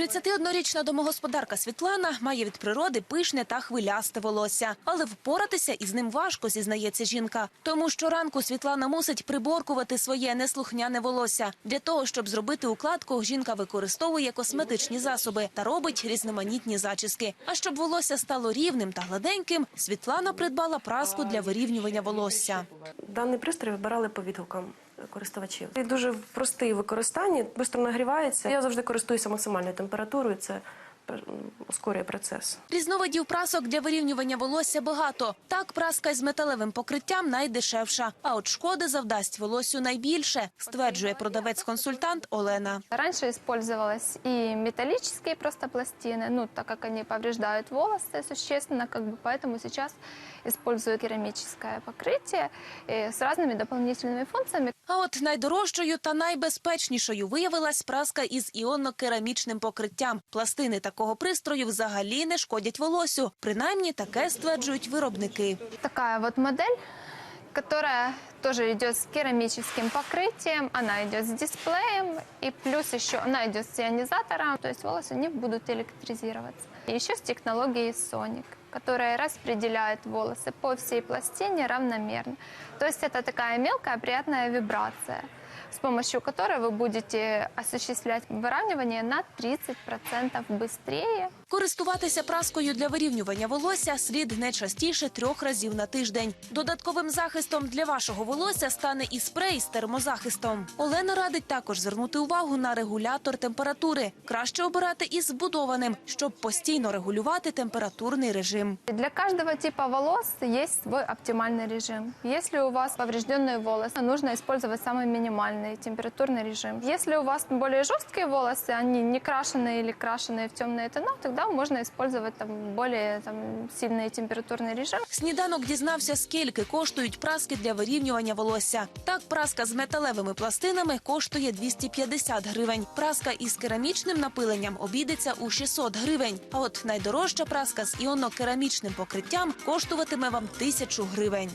31-річна домогосподарка Світлана має від природи пишне та хвилясте волосся, але впоратися із ним важко, зізнається жінка. Тому щоранку Світлана мусить приборкувати своє неслухняне волосся. Для того, щоб зробити укладку, жінка використовує косметичні засоби та робить різноманітні зачіски. А щоб волосся стало рівним та гладеньким, Світлана придбала праску для вирівнювання волосся. Даний пристрій вибирали по відгукам користувачів. І дуже простий використання, швидко нагрівається. Я завжди користуюся максимальною температурою. Це ускорює процес. Різновидів прасок для вирівнювання волосся багато. Так, праска з металевим покриттям найдешевша. А от шкоди завдасть волоссю найбільше, стверджує продавець-консультант Олена. Раньше использовалась и металлические просто пластины, ну, так как они повреждают волосы существенно, как бы поэтому сейчас используют керамическое покрытие э, с разными дополнительными функциями. А от найдорожчою та найбезпечнішою виявилась праска із іонно-керамічним покриттям. Пластини такого пристрою взагалі не шкодять волосю. Принаймні таке стверджують виробники. Такая вот модель, которая тоже идет с керамическим покрытием, она идет с дисплеем, и плюс еще она идет с ионизатором, то есть волосы не будут электризироваться. И еще с технологией Sonic, которая распределяет волосы по всей пластине равномерно. То есть это такая мелкая приятная вибрация, с помощью которой вы будете осуществлять выравнивание на 30% быстрее Користуватися праскою для вирівнювання волосся слід не частіше трьох разів на тиждень. Додатковим захистом для вашого волосся стане і спрей з термозахистом. Олена радить також звернути увагу на регулятор температури. Краще обирати із збудованим, щоб постійно регулювати температурний режим. Для каждого типа волос есть свой оптимальный режим. Если у вас поврежденные волосы, нужно использовать самый минимальный температурный режим. Если у вас более жесткие волосы, они не крашеные или крашеные в темные тона, тогда можно использовать там, более там, сильный температурный режим. Сніданок дізнався, скільки коштують праски для вирівнювання волосся. Так, праска з металевими пластинами коштує 250 гривень. Праска із керамічним напиленням обійдеться у 600 гривень. А от найдорожча праска з іонно-керамічним покриттям коштуватиме вам 1000 гривень.